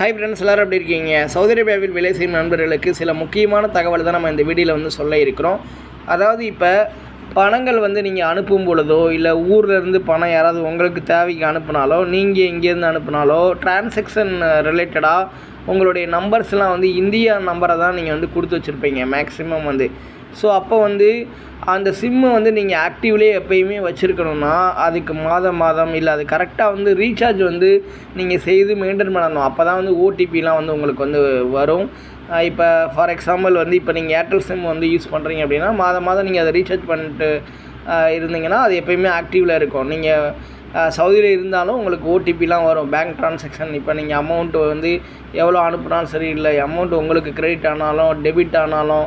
Hi friends எல்லோரும் எப்படி இருக்கீங்க? சவுதி அரேபியாவில் வேலை செய்யும் நண்பர்களுக்கு சில முக்கியமான தகவல் தான் நம்ம இந்த வீடியோவில் வந்து சொல்ல இருக்கிறோம். அதாவது இப்போ பணங்கள் வந்து நீங்கள் அனுப்பும் பொழுதோ இல்லை ஊர்லேருந்து பணம் யாராவது உங்களுக்கு தேவைக்கு அனுப்புனாலோ நீங்கள் இங்கேருந்து அனுப்புனாலோ டிரான்சாக்ஷன் ரிலேட்டடாக உங்களுடைய நம்பர்ஸ்லாம் வந்து இந்தியா நம்பரை தான் நீங்கள் வந்து கொடுத்து வச்சுருப்பீங்க மேக்ஸிமம் வந்து. ஸோ அப்போ வந்து அந்த சிம்மை வந்து நீங்கள் ஆக்டிவ்லேயே எப்பயுமே வச்சுருக்கணும்னா அதுக்கு மாதம் மாதம் இல்லை அது கரெக்டாக வந்து ரீசார்ஜ் வந்து நீங்கள் செய்து மெயின்டைன் பண்ணணும். அப்போ தான் வந்து ஓடிபிலாம் வந்து உங்களுக்கு வந்து வரும். இப்போ ஃபார் எக்ஸாம்பிள் வந்து இப்போ நீங்கள் ஏர்டெல் சிம் வந்து யூஸ் பண்ணுறீங்க அப்படின்னா மாதம் மாதம் நீங்கள் அதை ரீசார்ஜ் பண்ணிட்டு இருந்தீங்கன்னா அது எப்பயுமே ஆக்டிவில் இருக்கும். நீங்கள் சவுதியில் இருந்தாலும் உங்களுக்கு ஓடிபிலாம் வரும். பேங்க் ட்ரான்சாக்ஷன் இப்போ நீங்கள் அமௌண்ட்டு வந்து எவ்வளோ அனுப்புனாலும் சரி இல்லை அமௌண்ட் உங்களுக்கு கிரெடிட் ஆனாலும் டெபிட் ஆனாலும்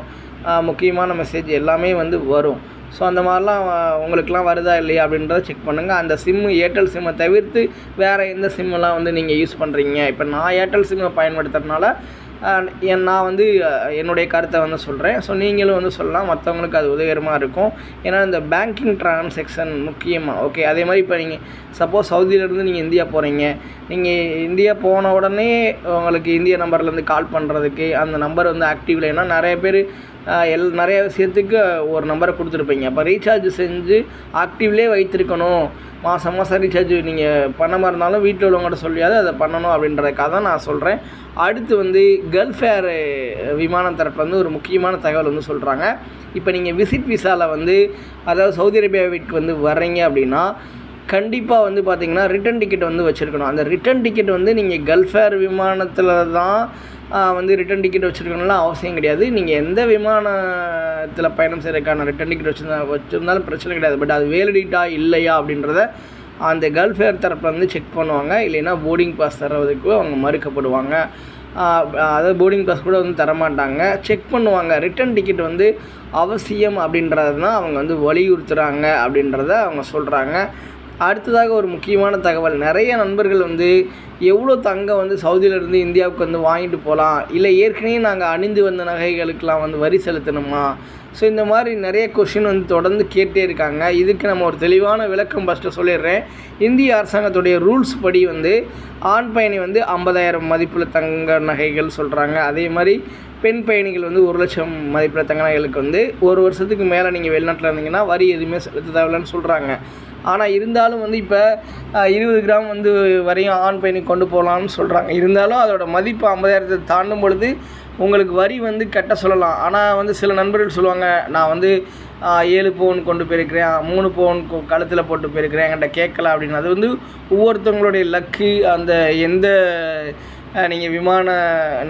முக்கியமான மெசேஜ் எல்லாமே வந்து வரும். ஸோ அந்த மாதிரிலாம் உங்களுக்குலாம் வருதா இல்லையா அப்படின்றத செக் பண்ணுங்கள் அந்த சிம்மு ஏர்டெல் சிம்மை தவிர்த்து வேறு எந்த சிம்மெலாம் வந்து நீங்கள் யூஸ் பண்ணுறீங்க இப்போ நான் ஏர்டெல் சிம்மை பயன்படுத்துறதுனால நான் வந்து என்னுடைய கருத்தை வந்து சொல்கிறேன் ஸோ நீங்களும் வந்து சொல்லலாம். மற்றவங்களுக்கு அது உதவிகரமாக இருக்கும். ஏன்னா இந்த பேங்கிங் ட்ரான்சாக்ஷன் முக்கியமாக ஓகே அதே மாதிரி இப்போ நீங்கள் சப்போஸ் சவுதியிலேருந்து நீங்கள் இந்தியா போகிறீங்க நீங்கள் இந்தியா போன உடனே உங்களுக்கு இந்திய நம்பர்லேருந்து கால் பண்ணுறதுக்கு அந்த நம்பர் வந்து ஆக்டிவ் ஏன்னா நிறைய பேர் எல் நிறைய விஷயத்துக்கு ஒரு நம்பரை கொடுத்துருப்பீங்க. அப்போ ரீசார்ஜ் செஞ்சு ஆக்டிவ்லேயே வைத்திருக்கணும். மாதம் மாதம் ரீசார்ஜ் நீங்கள் பண்ணாமல் இருந்தாலும் வீட்டில் உள்ளவங்கள்ட்ட சொல்லியாவது அதை பண்ணணும் அப்படின்றதுக்காக தான் நான் சொல்கிறேன் அடுத்து வந்து கல்ஃப் ஏர் eh, விமானம் தரப்பு வந்து ஒரு முக்கியமான தகவல் வந்து சொல்கிறாங்க இப்போ நீங்கள் விசிட் விசாவில் வந்து அதாவது சவுதி அரேபியாவிற்கு வந்து வர்றீங்க அப்படின்னா கண்டிப்பாக வந்து பார்த்தீங்கன்னா ரிட்டன் டிக்கெட் வந்து வச்சுருக்கணும். அந்த ரிட்டன் டிக்கெட் வந்து நீங்கள் கல்ஃப் ஏர் விமானத்தில் தான் வந்து ரிட்டன் டிக்கெட் வச்சுருக்கணும்லாம் அவசியம் கிடையாது. நீங்கள் எந்த விமானத்தில் பயணம் செய்கிறதுக்கான ரிட்டன் டிக்கெட் வச்சுருந்தா வச்சுருந்தாலும் பிரச்சனை கிடையாது. பட் அது வேலிடிட்டா இல்லையா அப்படின்றத அந்த கல்ஃப் ஏர் தரப்பில் வந்து செக் பண்ணுவாங்க. இல்லைன்னா போர்டிங் பாஸ் தர்றதுக்கு அவங்க மறுக்கப்படுவாங்க. அதாவது போர்டிங் பாஸ் கூட வந்து தரமாட்டாங்க. செக் பண்ணுவாங்க. ரிட்டன் டிக்கெட் வந்து அவசியம் அப்படின்றது தான் அவங்க வந்து வலியுறுத்துகிறாங்க அப்படின்றத அவங்க சொல்கிறாங்க அடுத்ததாக ஒரு முக்கியமான தகவல். நிறைய நண்பர்கள் வந்து எவ்வளோ தங்கம் வந்து சவுதியிலேருந்து இந்தியாவுக்கு வந்து வாங்கிட்டு போகலாம்? இல்லை ஏற்கனவே நாங்கள் அணிந்து வந்த நகைகளுக்கெலாம் வந்து வரி செலுத்தணுமா? ஸோ இந்த மாதிரி நிறைய கொஷின் வந்து தொடர்ந்து கேட்டே இருக்காங்க. இதுக்கு நம்ம ஒரு தெளிவான விளக்கம் ஃபஸ்ட்டு சொல்லிடுறேன். இந்திய அரசாங்கத்துடைய ரூல்ஸ் படி வந்து ஆண் பயணி வந்து ஐம்பதாயிரம் மதிப்பில் தங்க நகைகள் சொல்கிறாங்க அதே மாதிரி பெண் பயணிகள் வந்து ஒரு லட்சம் மதிப்பில் தங்க நகைகளுக்கு வந்து ஒரு வருஷத்துக்கு மேலே நீங்கள் வெளிநாட்டில் இருந்தீங்கன்னா வரி எதுவுமே செலுத்த தேவையில்லைன்னு சொல்கிறாங்க ஆனால் இருந்தாலும் வந்து இப்போ இருபது கிராம் வந்து வரையும் ஆண் பயணி கொண்டு போகலான்னு சொல்கிறாங்க இருந்தாலும் அதோட மதிப்பு ஐம்பதாயிரத்தை தாண்டும் பொழுது உங்களுக்கு வரி வந்து கட்ட சொல்லலாம். ஆனால் வந்து சில நண்பர்கள் சொல்லுவாங்க நான் வந்து ஏழு பவுன் கொண்டு போயிருக்கிறேன் மூணு பவுன் கழுத்தில் போட்டு போயிருக்கிறேன் என்கிட்ட கேட்கல அப்படின்னு. அது வந்து ஒவ்வொருத்தவங்களுடைய லக்கு அந்த எந்த நீங்கள் விமான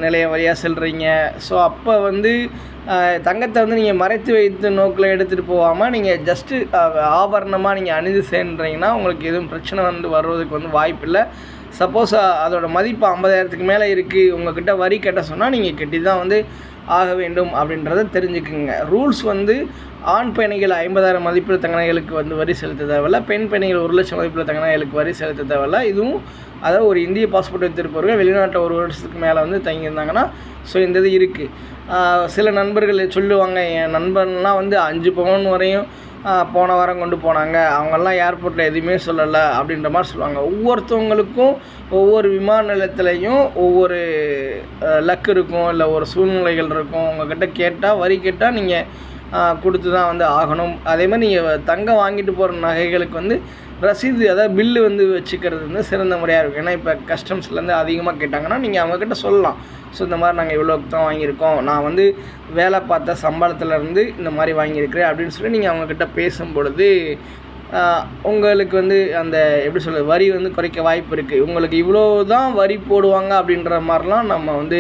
நிலையம் வழியாக செல்கிறீங்க ஸோ அப்போ வந்து தங்கத்தை வந்து நீங்கள் மறைத்து வைத்து நோக்கில் எடுத்துகிட்டு போகாமல் நீங்கள் ஜஸ்ட்டு ஆபரணமாக நீங்கள் அணிந்து சேர்ன்றீங்கன்னா உங்களுக்கு எதுவும் பிரச்சனை வந்து வர்றதுக்கு வந்து வாய்ப்பு இல்லை சப்போஸ் அதோடய மதிப்பு ஐம்பதாயிரத்துக்கு மேலே இருக்குது உங்கள்கிட்ட வரி கட்ட சொன்னால் நீங்கள் கட்டி தான் வந்து ஆக வேண்டும் அப்படின்றத தெரிஞ்சுக்குங்க. ரூல்ஸ் வந்து ஆண் பயணிகள் ஐம்பதாயிரம் மதிப்பில் தங்கனைகளுக்கு வந்து வரி செலுத்த தேவையில்ல. பெண் பயணிகள் ஒரு லட்சம் மதிப்பில் தங்கனைகளுக்கு வரி செலுத்த தேவையில்ல. இதுவும் அதாவது ஒரு இந்திய பாஸ்போர்ட் வைத்திருப்பவர்கள் வெளிநாட்டில் ஒரு வருஷத்துக்கு மேலே வந்து தங்கியிருந்தாங்கன்னா ஸோ இந்த இது இருக்குது சில நண்பர்கள் சொல்லுவாங்க என் நண்பன்லாம் வந்து அஞ்சு பவுன் வரையும் போன வாரம் கொண்டு போனாங்க. அவங்கெல்லாம் ஏர்போர்ட்டில் எதுவுமே சொல்லலை அப்படின்ற மாதிரி சொல்லுவாங்க. ஒவ்வொருத்தவங்களுக்கும் ஒவ்வொரு விமான நிலையத்துலேயும் ஒவ்வொரு லக் இருக்கும் இல்லை ஒரு சூழ்நிலைகள் இருக்கும். உங்ககிட்ட கேட்டால் வரி கேட்டால் நீங்கள் கொடுத்து தான் வந்து ஆகணும். அதே மாதிரி நீங்கள் தங்கம் வாங்கிட்டு போகிற நகைகளுக்கு வந்து ரசீது அதாவது பில்லு வந்து வச்சுக்கிறது வந்து சிறந்த முறையாக இருக்கும். ஏன்னா இப்போ கஸ்டம்ஸ்லேருந்து அதிகமாக கேட்டாங்கன்னா நீங்கள் அவங்கக்கிட்ட சொல்லலாம். ஸோ இந்த மாதிரி நாங்கள் இவ்வளோக்கு தான் வாங்கியிருக்கோம். நான் வந்து வேலை பார்த்த சம்பளத்துலேருந்து இந்த மாதிரி வாங்கியிருக்கிறேன் அப்படின்னு சொல்லி நீங்கள் அவங்கக்கிட்ட பேசும் பொழுது உங்களுக்கு வந்து அந்த எப்படி சொல்கிறது வரி வந்து குறைக்க வாய்ப்பு இருக்குது உங்களுக்கு இவ்வளோ தான் வரி போடுவாங்க அப்படின்ற மாதிரிலாம் நம்ம வந்து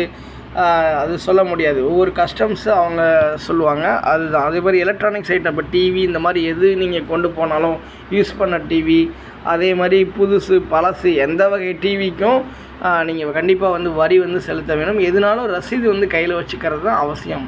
அது சொல்ல முடியாது. ஒவ்வொரு கஸ்டம்ஸ் அவங்க சொல்லுவாங்க. அதுதான். அதே மாதிரி எலக்ட்ரானிக்ஸ் ஐட்டம் இப்போ டிவி இந்த மாதிரி எது நீங்கள் கொண்டு போனாலும் யூஸ் பண்ண டிவி அதே மாதிரி புதுசு பழசு எந்த வகை டிவிக்கும் நீங்கள் கண்டிப்பாக வந்து வரி வந்து செலுத்த வேணும். எதுனாலும் ரசீது வந்து கையில் வச்சுக்கிறது தான் அவசியம்.